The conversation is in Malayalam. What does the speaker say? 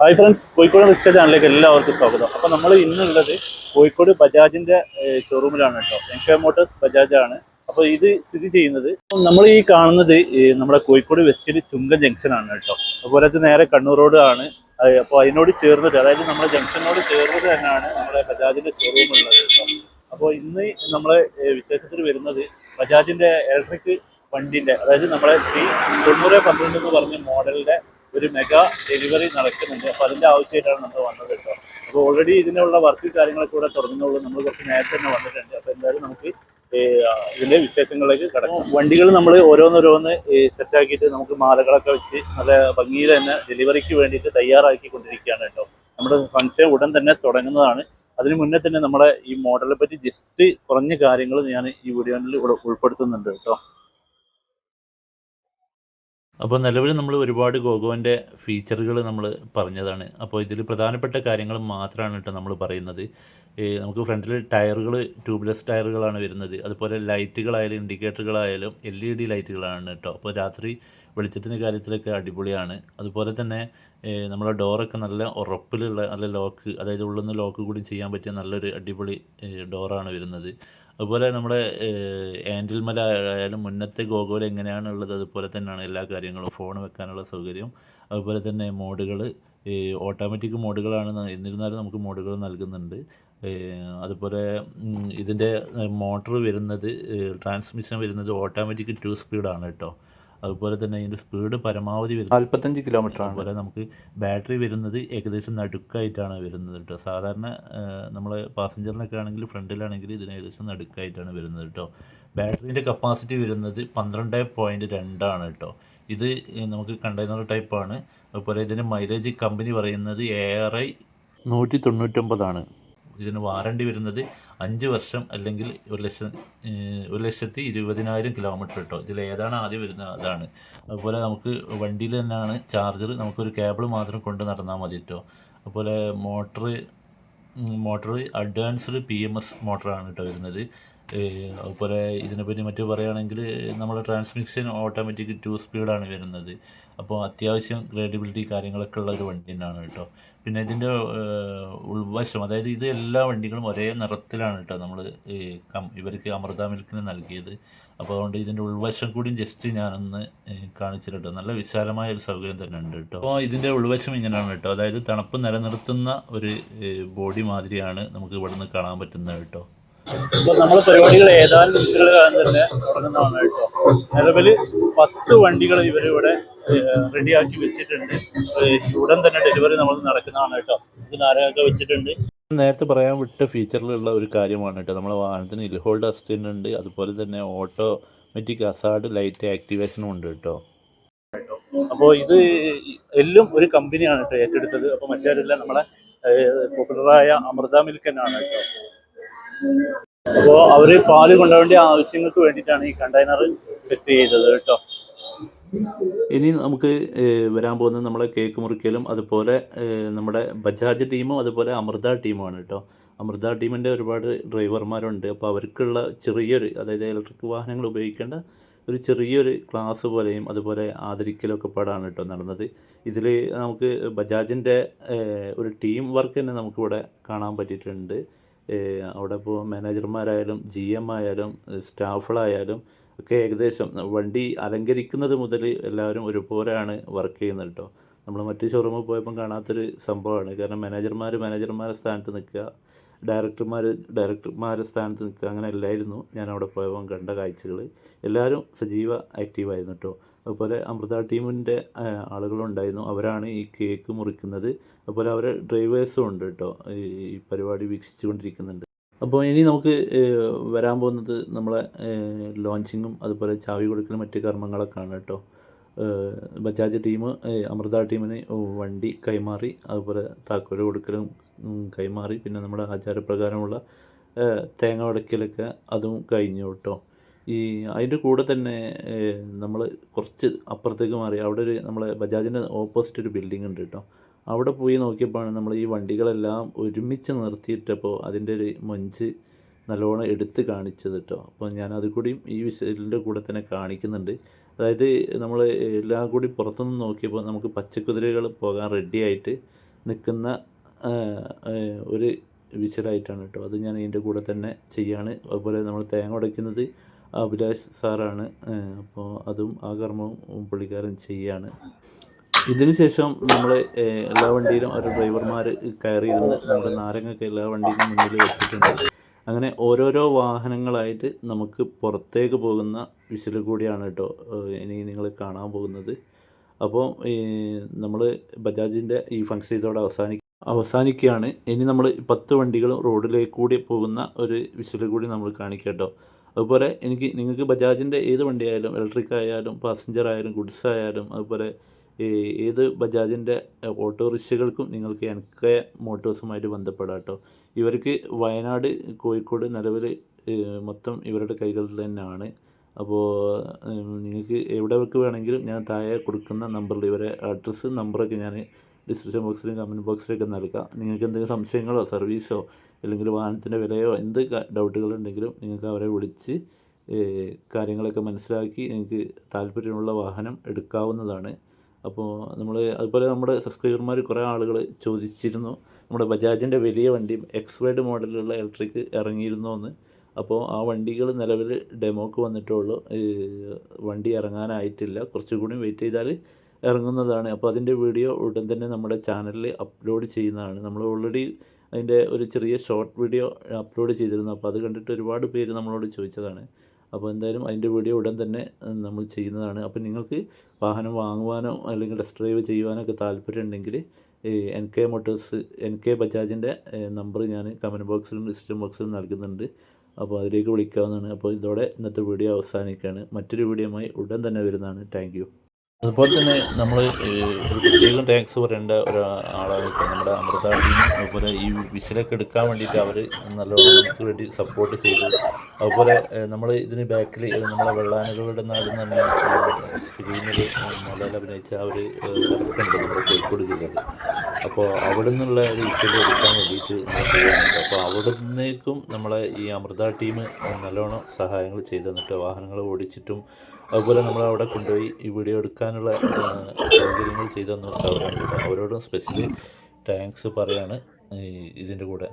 ഹായ് ഫ്രണ്ട്സ് കോഴിക്കോട് റിക്ഷ ചാനലിലേക്ക് എല്ലാവർക്കും സ്വാഗതം. അപ്പോൾ നമ്മൾ ഇന്നുള്ളത് കോഴിക്കോട് ബജാജിന്റെ ഷോറൂമിലാണ് കേട്ടോ. എം കെ മോട്ടോഴ്സ് ബജാജാണ്. അപ്പോൾ ഇത് സ്ഥിതി ചെയ്യുന്നത് നമ്മൾ ഈ കാണുന്നത് നമ്മുടെ കോഴിക്കോട് വെസ്റ്റിൽ ചുങ്ക ജംഗ്ഷനാണ് കേട്ടോ. അതുപോലെ തന്നെ നേരെ കണ്ണൂർ റോഡ് ആണ്. അപ്പോൾ അതിനോട് ചേർന്നിട്ട് അതായത് നമ്മുടെ ജംഗ്ഷനോട് ചേർന്നിട്ട് തന്നെയാണ് നമ്മുടെ ബജാജിന്റെ ഷോറൂം ഉള്ളത് കേട്ടോ. അപ്പോൾ ഇന്ന് നമ്മൾ വിശേഷത്തിൽ വരുന്നത് ബജാജിന്റെ ഇലക്ട്രിക് വണ്ടിന്റെ അതായത് നമ്മുടെ സി തൊണ്ണൂറ് പന്ത്രണ്ട് എന്ന് പറഞ്ഞ മോഡലിന്റെ ഒരു മെഗാ ഡെലിവറി നടക്കുന്നുണ്ട്. അപ്പോൾ അതിന്റെ ആവശ്യമായിട്ടാണ് നമ്മൾ വന്നത് കേട്ടോ. അപ്പോൾ ഓൾറെഡി ഇതിനുള്ള വർക്ക് കാര്യങ്ങളൊക്കെ കൂടെ തുടങ്ങുന്നുള്ളൂ. നമ്മൾ കുറച്ച് നേരത്തെ തന്നെ വന്നിട്ടുണ്ട്. അപ്പോൾ എന്തായാലും നമുക്ക് ഇതിന്റെ വിശേഷങ്ങളിലേക്ക് കിടക്കും. വണ്ടികൾ നമ്മൾ ഓരോന്നോരോന്ന് സെറ്റാക്കിയിട്ട് നമുക്ക് മാലകളൊക്കെ വെച്ച് നല്ല ഭംഗിയിൽ തന്നെ ഡെലിവറിക്ക് വേണ്ടിയിട്ട് തയ്യാറാക്കി കൊണ്ടിരിക്കുകയാണ് കേട്ടോ. നമ്മുടെ ഫംഗ്ഷൻ ഉടൻ തന്നെ തുടങ്ങുന്നതാണ്. അതിന് മുന്നേ തന്നെ നമ്മുടെ ഈ മോഡലിനെ പറ്റി ജസ്റ്റ് കുറഞ്ഞ കാര്യങ്ങൾ ഞാൻ ഈ വീഡിയോയിൽ ഉൾപ്പെടുത്തുന്നുണ്ട് കേട്ടോ. അപ്പോൾ നിലവിൽ നമ്മൾ ഒരുപാട് ഗോഗോന്റെ ഫീച്ചറുകൾ നമ്മൾ പറഞ്ഞതാണ്. അപ്പോൾ ഇതിൽ പ്രധാനപ്പെട്ട കാര്യങ്ങൾ മാത്രമാണ് കേട്ടോ നമ്മൾ പറയുന്നത്. നമുക്ക് ഫ്രണ്ടിൽ ടയറുകൾ ട്യൂബ്ലെസ് ടയറുകളാണ് വരുന്നത്. അതുപോലെ ലൈറ്റുകളായാലും ഇൻഡിക്കേറ്ററുകളായാലും എൽ ഇ ഡി ലൈറ്റുകളാണ് കേട്ടോ. അപ്പോൾ രാത്രി വെളിച്ചത്തിന്റെ കാര്യത്തിലൊക്കെ അടിപൊളിയാണ്. അതുപോലെ തന്നെ നമ്മുടെ ഡോറൊക്കെ നല്ല ഉറപ്പിലുള്ള നല്ല ലോക്ക് അതായത് ഉള്ളിൽ നിന്ന് ലോക്ക് കൂടി ചെയ്യാൻ പറ്റിയ നല്ലൊരു അടിപൊളി ഡോറാണ് വരുന്നത്. അതുപോലെ നമ്മുടെ ആൻഡിൽമല ആയാലും മുന്നത്തെ ഗോകുലം എങ്ങനെയാണുള്ളത് അതുപോലെ തന്നെയാണ് എല്ലാ കാര്യങ്ങളും. ഫോൺ വെക്കാനുള്ള സൗകര്യം അതുപോലെ തന്നെ മോഡുകൾ ഓട്ടോമാറ്റിക് മോഡുകളാണ് എന്നിരുന്നാലും നമുക്ക് മോഡുകൾ നൽകുന്നുണ്ട്. അതുപോലെ ഇതിന്റെ മോട്ടർ വരുന്നത് ട്രാൻസ്മിഷൻ വരുന്നത് ഓട്ടോമാറ്റിക് ടു സ്പീഡാണ് കേട്ടോ. അതുപോലെ തന്നെ ഇതിന്റെ സ്പീഡ് പരമാവധി വരുന്നത് നാൽപ്പത്തഞ്ച് കിലോമീറ്റർ ആണ്. അതുപോലെ നമുക്ക് ബാറ്ററി വരുന്നത് ഏകദേശം നടുക്കായിട്ടാണ് വരുന്നത് കേട്ടോ. സാധാരണ നമ്മൾ പാസഞ്ചറിനൊക്കെ ആണെങ്കിൽ ഫ്രണ്ടിലാണെങ്കിൽ ഇതിന് ഏകദേശം നടുക്കായിട്ടാണ് വരുന്നത് കേട്ടോ. ബാറ്ററിന്റെ കപ്പാസിറ്റി വരുന്നത് പന്ത്രണ്ട് പോയിന്റ് രണ്ടാണ് കേട്ടോ. ഇത് നമുക്ക് കണ്ടെയ്നർ ടൈപ്പാണ് അതുപോലെ ഇതിന്റെ മൈലേജ് കമ്പനി പറയുന്നത് എ ആർ ഐ നൂറ്റി തൊണ്ണൂറ്റൊമ്പതാണ്. ഇതിന് വാറണ്ടി വരുന്നത് അഞ്ച് വർഷം അല്ലെങ്കിൽ ഒരു ലക്ഷം ഒരു ലക്ഷത്തി ഇരുപതിനായിരം കിലോമീറ്റർ കേട്ടോ ഇതിൽ ഏതാണ് ആദ്യം വരുന്നത്? അതാണ്. അതുപോലെ നമുക്ക് വണ്ടിയിൽ തന്നെയാണ് ചാർജർ നമുക്കൊരു കേബിൾ മാത്രം കൊണ്ട് നടന്നാൽ മതി കേട്ടോ അതുപോലെ motor motor advanced P M S മോട്ടറാണ് കേട്ടോ വരുന്നത്. അതുപോലെ ഇതിനെപ്പറ്റി മറ്റു പറയുകയാണെങ്കിൽ നമ്മുടെ ട്രാൻസ്മിഷൻ ഓട്ടോമാറ്റിക് ടു സ്പീഡാണ് വരുന്നത്. അപ്പോൾ അത്യാവശ്യം ക്രെഡിബിലിറ്റി കാര്യങ്ങളൊക്കെ ഉള്ള ഒരു വണ്ടി തന്നെയാണ് കേട്ടോ. പിന്നെ ഇതിന്റെ ഉൾവശം അതായത് ഇത് എല്ലാ വണ്ടികളും ഒരേ നിറത്തിലാണ് കേട്ടോ നമ്മൾ ഇവർക്ക് അമൃത മിൽക്കിന് നൽകിയത്. അപ്പോൾ അതുകൊണ്ട് ഇതിന്റെ ഉൾവശം കൂടി ജസ്റ്റ് ഞാനൊന്ന് ഏഹ്, കേട്ടോ നല്ല വിശാലമായ ഒരു സൗകര്യം തന്നെ ഉണ്ട് കേട്ടോ. അപ്പോൾ ഇതിന്റെ ഉൾവശം ഇങ്ങനെയാണ് കേട്ടോ. അതായത് തണുപ്പ് നിലനിർത്തുന്ന ഒരു ബോഡി മാതിരിയാണ് നമുക്ക് ഇവിടുന്ന് കാണാൻ പറ്റുന്നത് കേട്ടോ. അപ്പൊ നമ്മളെ പരിപാടികൾ ഏതാനും നിമിഷങ്ങൾ തന്നെ തുടങ്ങുന്നതാണ് കേട്ടോ. നിലവിൽ പത്ത് വണ്ടികൾ ഇവരിവിടെ റെഡിയാക്കി വെച്ചിട്ടുണ്ട്. ഉടൻ തന്നെ ഡെലിവറി നമ്മൾ നടക്കുന്നതാണ് കേട്ടോ. ഇത് വെച്ചിട്ടുണ്ട്. നേരത്തെ പറയാൻ വിട്ട ഫീച്ചറിലുള്ള ഒരു കാര്യമാണ് കേട്ടോ. നമ്മുടെ വാഹനത്തിന് ഹിൽ ഹോൾഡ് അസിസ്റ്റന്റ് ഉണ്ട്. അതുപോലെ തന്നെ ഓട്ടോമാറ്റിക് അസാഡ് ലൈറ്റ് ആക്ടിവേഷനും ഉണ്ട് കേട്ടോ. അപ്പോൾ ഇത് എല്ലാം ഒരു കമ്പനിയാണ് കേട്ടോ ഏറ്റെടുത്തത്. അപ്പോൾ മറ്റാരില്ല നമ്മളെ പോപ്പുലറായ അമൃത മിൽക്ക് ആണ് കേട്ടോ. അപ്പോൾ അവർ പാൽ കൊണ്ടുപോകേണ്ട ആവശ്യങ്ങൾക്ക് വേണ്ടിയിട്ടാണ് ഈ കണ്ടെയ്നർ സെറ്റ് ചെയ്തത് കേട്ടോ. ഇനി നമുക്ക് വരാൻ പോകുന്നത് നമ്മളെ കേക്ക് മുറിക്കലും അതുപോലെ നമ്മുടെ ബജാജ് ടീമും അതുപോലെ അമൃത ടീമുമാണ് കേട്ടോ. അമൃത ടീമിന്റെ ഒരുപാട് ഡ്രൈവർമാരുണ്ട്. അപ്പോൾ അവർക്കുള്ള ചെറിയൊരു അതായത് ഇലക്ട്രിക് വാഹനങ്ങൾ ഉപയോഗിക്കേണ്ട ഒരു ചെറിയൊരു ക്ലാസ് പോലെയും അതുപോലെ ആദരിക്കലൊക്കെ പാടാണ് കേട്ടോ നടന്നത്. ഇതിൽ നമുക്ക് ബജാജിന്റെ ഒരു ടീം വർക്ക് തന്നെ നമുക്കിവിടെ കാണാൻ പറ്റിയിട്ടുണ്ട്. അവിടെ ഇപ്പോൾ മാനേജർമാരായാലും ജി എം ആയാലും സ്റ്റാഫുകളായാലും ഒക്കെ ഏകദേശം വണ്ടി അലങ്കരിക്കുന്നത് മുതൽ എല്ലാവരും ഒരുപോലെയാണ് വർക്ക് ചെയ്യുന്നത് കേട്ടോ നമ്മൾ മറ്റ് ഷോറൂമിൽ പോയപ്പം കാണാത്തൊരു സംഭവമാണ്. കാരണം മാനേജർമാർ മാനേജർമാരുടെ സ്ഥാനത്ത് നിൽക്കുക. ഡയറക്ടർമാർ ഡയറക്ടർമാരുടെ സ്ഥാനത്ത് നിൽക്കുക അങ്ങനെ അല്ലായിരുന്നു. ഞാൻ അവിടെ പോയപ്പോൾ കണ്ട കാഴ്ചകൾ എല്ലാവരും സജീവ ആക്റ്റീവായിരുന്നു കേട്ടോ അതുപോലെ അമൃത ടീമിന്റെ ആളുകളുണ്ടായിരുന്നു. അവരാണ് ഈ കേക്ക് മുറിക്കുന്നത്. അതുപോലെ അവരെ ഡ്രൈവേഴ്സും ഉണ്ട് കേട്ടോ ഈ പരിപാടി വീക്ഷിച്ചുകൊണ്ടിരിക്കുന്നുണ്ട്. അപ്പോൾ ഇനി നമുക്ക് വരാൻ പോകുന്നത് നമ്മളെ ലോഞ്ചിങ്ങും അതുപോലെ ചാവി കൊടുക്കലും മറ്റ് കർമ്മങ്ങളൊക്കെയാണ് കേട്ടോ ഏഹ്, ബജാജ് ടീം അമൃത ടീമിന് വണ്ടി കൈമാറി അതുപോലെ താക്കോൽ കൊടുക്കലും കൈമാറി. പിന്നെ നമ്മുടെ ആചാരപ്രകാരമുള്ള തേങ്ങ ഉടക്കലൊക്കെ അതും കഴിഞ്ഞു കേട്ടോ. ഈ അതിന്റെ കൂടെ തന്നെ നമ്മൾ കുറച്ച് അപ്പുറത്തേക്ക് മാറി. അവിടെ ഒരു നമ്മളെ ബജാജിന്റെ ഓപ്പോസിറ്റ് ഒരു ബിൽഡിംഗ് ഉണ്ട് കേട്ടോ. അവിടെ പോയി നോക്കിയപ്പോഴാണ് നമ്മൾ ഈ വണ്ടികളെല്ലാം ഒരുമിച്ച് നിർത്തിയിട്ടപ്പോൾ അതിന്റെ ഒരു മൊഞ്ച് നല്ലോണം എടുത്ത് കാണിച്ചത് കേട്ടോ അപ്പോൾ ഞാനത് കൂടിയും ഈ വിഷയത്തിന്റെ കൂടെ തന്നെ കാണിക്കുന്നുണ്ട്. അതായത് നമ്മൾ എല്ലാം കൂടി പുറത്തുനിന്ന് നോക്കിയപ്പോൾ നമുക്ക് പച്ചക്കുതിരകൾ പോകാൻ റെഡിയായിട്ട് നിൽക്കുന്ന ഒരു വിഷലായിട്ടാണ് കേട്ടോ അത് ഞാൻ ഇതിന്റെ കൂടെ തന്നെ ചെയ്യാണ്. അതുപോലെ നമ്മൾ തേങ്ങ ഉടയ്ക്കുന്നത് അഭിലാഷ് സാറാണ്. അപ്പോൾ അതും ആ കർമ്മവും പുള്ളിക്കാരൻ ചെയ്യാണ്. ഇതിന് ശേഷം നമ്മൾ എല്ലാ വണ്ടിയിലും ഒരു ഡ്രൈവർമാർ കയറിയിരുന്ന് നമ്മുടെ നാരങ്ങൊക്കെ എല്ലാ വണ്ടിയിലും മുന്നിൽ വെച്ചിട്ടുണ്ട്. അങ്ങനെ ഓരോരോ വാഹനങ്ങളായിട്ട് നമുക്ക് പുറത്തേക്ക് പോകുന്ന വിഷൽ കൂടിയാണ് കേട്ടോ ഇനി നിങ്ങൾ കാണാൻ പോകുന്നത്. അപ്പോൾ നമ്മൾ ബജാജിന്റെ ഈ ഫംഗ്ഷൻ ഇതോടെ അവസാനി അവസാനിക്കുകയാണ്. ഇനി നമ്മൾ പത്ത് വണ്ടികളും റോഡിലേക്ക് കൂടി പോകുന്ന ഒരു വിഷൽ കൂടി നമ്മൾ കാണിക്കാം കേട്ടോ. അതുപോലെ എനിക്ക് നിങ്ങൾക്ക് ബജാജിന്റെ ഏത് വണ്ടിയായാലും ഇലക്ട്രിക് ആയാലും പാസഞ്ചർ ആയാലും ഗുഡ്സ് ആയാലും അതുപോലെ ഏത് ബജാജിന്റെ ഓട്ടോറിക്ഷകൾക്കും നിങ്ങൾക്ക് എൻ കെ മോട്ടോഴ്സുമായിട്ട് ബന്ധപ്പെടാം കേട്ടോ ഇവർക്ക് വയനാട് കോഴിക്കോട് നിലവിൽ മൊത്തം ഇവരുടെ കൈകളിൽ തന്നെയാണ്. അപ്പോൾ നിങ്ങൾക്ക് എവിടെയൊക്കെ വേണമെങ്കിലും ഞാൻ താഴെ കൊടുക്കുന്ന നമ്പറിൽ ഇവരെ അഡ്രസ്സ് നമ്പറൊക്കെ ഞാൻ ഡിസ്ക്രിപ്ഷൻ ബോക്സിലും കമന്റ് ബോക്സിലൊക്കെ നൽകാം. നിങ്ങൾക്ക് എന്തെങ്കിലും സംശയങ്ങളോ സർവീസോ അല്ലെങ്കിൽ വാഹനത്തിന്റെ വിലയോ എന്ത് ഡൗട്ടുകളുണ്ടെങ്കിലും നിങ്ങൾക്ക് അവരെ വിളിച്ച് കാര്യങ്ങളൊക്കെ മനസ്സിലാക്കി നിങ്ങൾക്ക് താല്പര്യമുള്ള വാഹനം എടുക്കാവുന്നതാണ്. അപ്പോൾ നമ്മൾ അതുപോലെ നമ്മുടെ സബ്സ്ക്രൈബർമാർ കുറേ ആളുകൾ ചോദിച്ചിരുന്നു. നമ്മുടെ ബജാജിന്റെ വലിയ വണ്ടി എക്സ് വൈഡ് മോഡലുള്ള ഇലക്ട്രിക് ഇറങ്ങിയിരുന്നു എന്ന്. അപ്പോൾ ആ വണ്ടികൾ നിലവിൽ ഡെമോക്ക് വന്നിട്ടുള്ളൂ. വണ്ടി ഇറങ്ങാനായിട്ടില്ല. കുറച്ചുകൂടി വെയിറ്റ് ചെയ്താൽ ഇറങ്ങുന്നതാണ്. അപ്പോൾ അതിന്റെ വീഡിയോ ഉടൻ തന്നെ നമ്മുടെ ചാനലിൽ അപ്ലോഡ് ചെയ്യുന്നതാണ്. നമ്മൾ ഓൾറെഡി അതിന്റെ ഒരു ചെറിയ ഷോർട്ട് വീഡിയോ അപ്ലോഡ് ചെയ്തിരുന്നു. അപ്പോൾ അത് കണ്ടിട്ട് ഒരുപാട് പേര് നമ്മളോട് ചോദിച്ചതാണ്. അപ്പോൾ എന്തായാലും അതിന്റെ വീഡിയോ ഉടൻ തന്നെ നമ്മൾ ചെയ്യുന്നതാണ്. അപ്പോൾ നിങ്ങൾക്ക് വാഹനം വാങ്ങുവാനോ അല്ലെങ്കിൽ ടെസ്റ്റ് ഡ്രൈവ് ചെയ്യുവാനോ ഒക്കെ താല്പര്യം ഉണ്ടെങ്കിൽ N K motors N K ബജാജിന്റെ number ഞാൻ കമന്റ് ബോക്സിലും ഡിസ്ക്രിപ്ഷൻ ബോക്സിലും നൽകുന്നുണ്ട്. അപ്പോൾ അതിലേക്ക് വിളിക്കാവുന്നതാണ്. അപ്പോൾ ഇതോടെ ഇന്നത്തെ വീഡിയോ അവസാനിക്കുകയാണ്. മറ്റൊരു വീഡിയോയുമായി ഉടൻ തന്നെ വരുന്നതാണ്. താങ്ക് അതുപോലെ തന്നെ നമ്മൾ ഒരു പ്രത്യേകം ടാക്സ് പറയേണ്ട ഒരാളാണ് ആളായിട്ട് നമ്മുടെ അമൃത ടീം. അതുപോലെ ഈ വിഷലൊക്കെ എടുക്കാൻ വേണ്ടിയിട്ട് അവർ നല്ലോണം നമുക്ക് വേണ്ടി സപ്പോർട്ട് ചെയ്തു. അതുപോലെ നമ്മൾ ഇതിന് ബാക്കിൽ നമ്മളെ വെള്ളാനകളുടെ നാട് എന്ന് പറഞ്ഞ ഫിലിമിൽ മോഹൻലാൽ അഭിനയിച്ച ആ ഒരു ഇറക്കുന്നുണ്ട് നമ്മുടെ കോഴിക്കോട് ജില്ലയിൽ അപ്പോൾ അവിടെ നിന്നുള്ള ഒരു ഇഷ്യൂ എടുക്കാൻ വേണ്ടിയിട്ട് അപ്പോൾ അവിടെ നിന്നേക്കും നമ്മളെ ഈ അമൃത ടീം നല്ലോണം സഹായങ്ങൾ ചെയ്തു തന്നിട്ട് വാഹനങ്ങൾ ഓടിച്ചിട്ടും അതുപോലെ നമ്മൾ അവിടെ കൊണ്ടുപോയി ഈ വീഡിയോ എടുക്കാനുള്ള സൗകര്യങ്ങൾ ചെയ്തു തന്നിട്ട് അവരാണ് അവരോടും സ്പെഷ്യലി താങ്ക്സ് പറയാണ് ഇതിന്റെ കൂടെ.